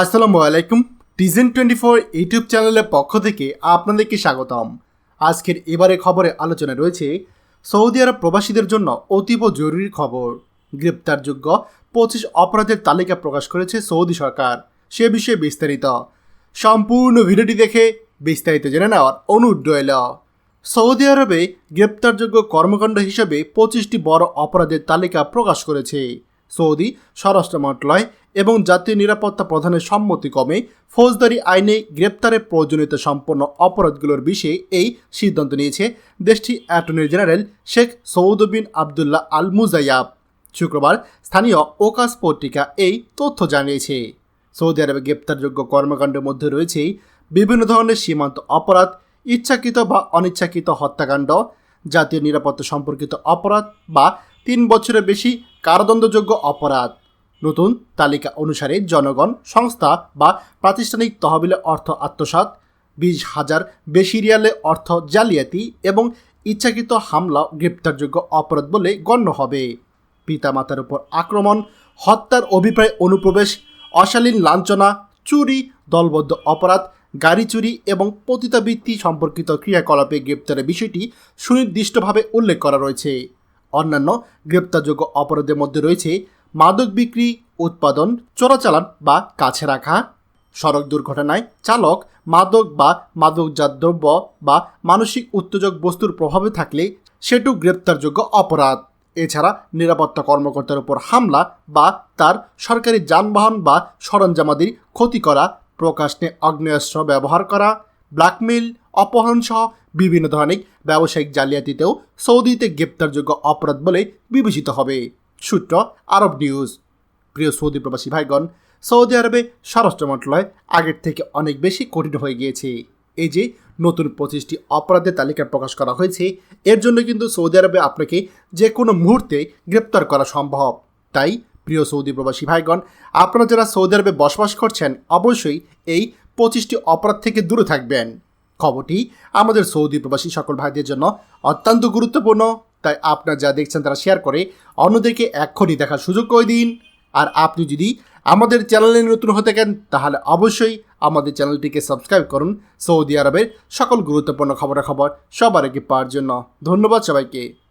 আসসালামু আলাইকুম। টিজেন twenty four YouTube চ্যানেলের পক্ষ থেকে আপনাদেরকে স্বাগতম। আজকের এবারে খবরে আলোচনা রয়েছে, সৌদি আরব প্রবাসীদের জন্য অতীব জরুরি খবর। গ্রেপ্তারযোগ্য পঁচিশ অপরাধের তালিকা প্রকাশ করেছে সৌদি সরকার। সে বিষয়ে বিস্তারিত। সম্পূর্ণ ভিডিওটি দেখে বিস্তারিত জেনে নেওয়ার অনুরোধ রইল। সৌদি আরবে গ্রেপ্তারযোগ্য কর্মকাণ্ড হিসেবে পঁচিশটি বড় অপরাধের তালিকা প্রকাশ করেছে। সৌদি, স্বরাষ্ট্র মন্ত্রণালয় এবং জাতীয় নিরাপত্তা প্রধানের সম্মতিক্রমে ফৌজদারি আইনে গ্রেপ্তারের প্রয়োজনীয়তা সম্পন্ন অপরাধগুলোর বিষয়ে এই সিদ্ধান্ত নিয়েছে দেশটির attorney general Sheikh Saud bin Abdullah Al Mujaiyab শুক্রবার স্থানীয় ওকাস পত্রিকা এই তথ্য জানিয়েছে। সৌদি আরবে গ্রেপ্তারযোগ্য কর্মকাণ্ডের মধ্যে রয়েছে বিভিন্ন ধরনের সীমান্ত অপরাধ, ইচ্ছাকৃত বা অনিচ্ছাকৃত হত্যাকাণ্ড, জাতীয় নিরাপত্তা সম্পর্কিত অপরাধ বা তিন বছরের বেশি কারাদণ্ডযোগ্য অপরাধ। নতুন তালিকা অনুসারে জনগণ, সংস্থা বা প্রাতিষ্ঠানিক তহবিলে অর্থ আত্মসাৎ, বিশ হাজার বেশি রিয়ালে অর্থ জালিয়াতি এবং ইচ্ছাকৃত হামলা গ্রেপ্তারযোগ্য অপরাধ বলে গণ্য হবে। পিতামাতার উপর আক্রমণ, হত্যার অভিপ্রায় অনুপ্রবেশ, অশালীন লাঞ্ছনা, চুরি, দলবদ্ধ অপরাধ, গাড়ি চুরি এবং পতিতাবৃত্তি সম্পর্কিত ক্রিয়াকলাপে গ্রেপ্তারের বিষয়টি সুনির্দিষ্টভাবে উল্লেখ করা রয়েছে। অন্যান্য গ্রেপ্তারযোগ্য অপরাধের মধ্যে রয়েছে মাদক বিক্রি, উৎপাদন, চোরাচালান বা কাছে রাখা। সড়ক দুর্ঘটনায় চালক মাদক বা মাদকজাত দ্রব্য বা মানসিক উত্তেজক বস্তুর প্রভাবে থাকলে সেটু গ্রেপ্তারযোগ্য অপরাধ। এছাড়া নিরাপত্তা কর্মকর্তার উপর হামলা বা তার সরকারি যানবাহন বা সরঞ্জামাদির ক্ষতি করা, প্রকাশ্যে আগ্নেয়াস্ত্র ব্যবহার করা ব্ল্যাকমেইল অপহরণ সহ বিভিন্ন ধরনের ব্যবসায়িক জালিয়াতিতেও সৌদিতে গ্রেপ্তারযোগ্য অপরাধ বলে বিবেচিত হবে। সূত্র আরব নিউজ। প্রিয় সৌদি প্রবাসী ভাইগণ, সৌদি আরবে স্বরাষ্ট্র মন্ত্রণালয় আগের থেকে অনেক বেশি কঠিন হয়ে গিয়েছে। এই যে নতুন পঁচিশটি অপরাধের তালিকা প্রকাশ করা হয়েছে, এর জন্য কিন্তু সৌদি আরবে আপনাকে যে কোনো মুহূর্তে গ্রেপ্তার করা সম্ভব। তাই, প্রিয় সৌদি প্রবাসী ভাইগণ, আপনারা যারা সৌদি আরবে বসবাস করছেন, অবশ্যই এই পঁচিশটি অপরাধ থেকে দূরে থাকবেন। খবরটি আমাদের সৌদি প্রবাসী সকল ভাইদের জন্য অত্যন্ত গুরুত্বপূর্ণ। তাই আপনারা যা দেখছেন তারা শেয়ার করে অন্যদেরকে এক্ষুনি দেখার সুযোগ করে দিন। আর আপনি যদি আমাদের চ্যানেলে নতুন হতে থাকেন, তাহলে অবশ্যই আমাদের চ্যানেলটিকে সাবস্ক্রাইব করুন। সৌদি আরবের সকল গুরুত্বপূর্ণ খবরাখবর সবার আগে পাওয়ার জন্য। ধন্যবাদ সবাইকে।